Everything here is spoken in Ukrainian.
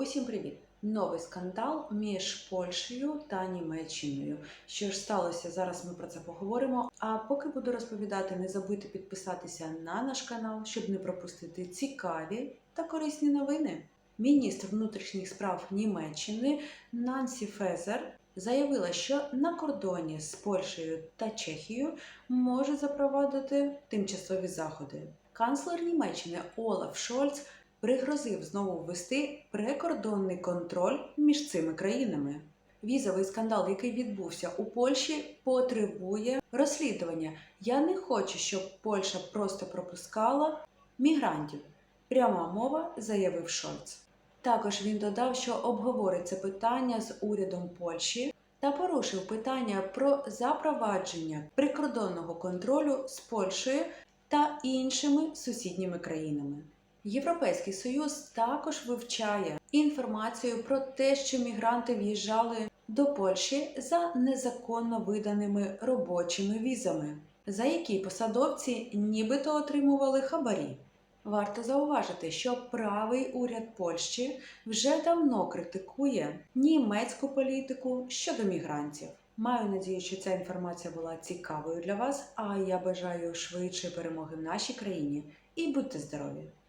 Усім привіт! Новий скандал між Польщею та Німеччиною. Що ж сталося? Зараз ми про це поговоримо. А поки буду розповідати, не забудьте підписатися на наш канал, щоб не пропустити цікаві та корисні новини. Міністр внутрішніх справ Німеччини Нансі Фезер заявила, що на кордоні з Польщею та Чехією може запровадити тимчасові заходи. Канцлер Німеччини Олаф Шольц пригрозив знову ввести прикордонний контроль між цими країнами. Візовий скандал, який відбувся у Польщі, потребує розслідування. Я не хочу, щоб Польща просто пропускала мігрантів. Пряма мова, заявив Шольц. Також він додав, що обговорить це питання з урядом Польщі та порушив питання про запровадження прикордонного контролю з Польщею та іншими сусідніми країнами. Європейський союз також вивчає інформацію про те, що мігранти в'їжджали до Польщі за незаконно виданими робочими візами, за які посадовці нібито отримували хабарі. Варто зауважити, що правий уряд Польщі вже давно критикує німецьку політику щодо мігрантів. Маю надію, що ця інформація була цікавою для вас. А я бажаю швидшої перемоги в нашій країні і будьте здорові!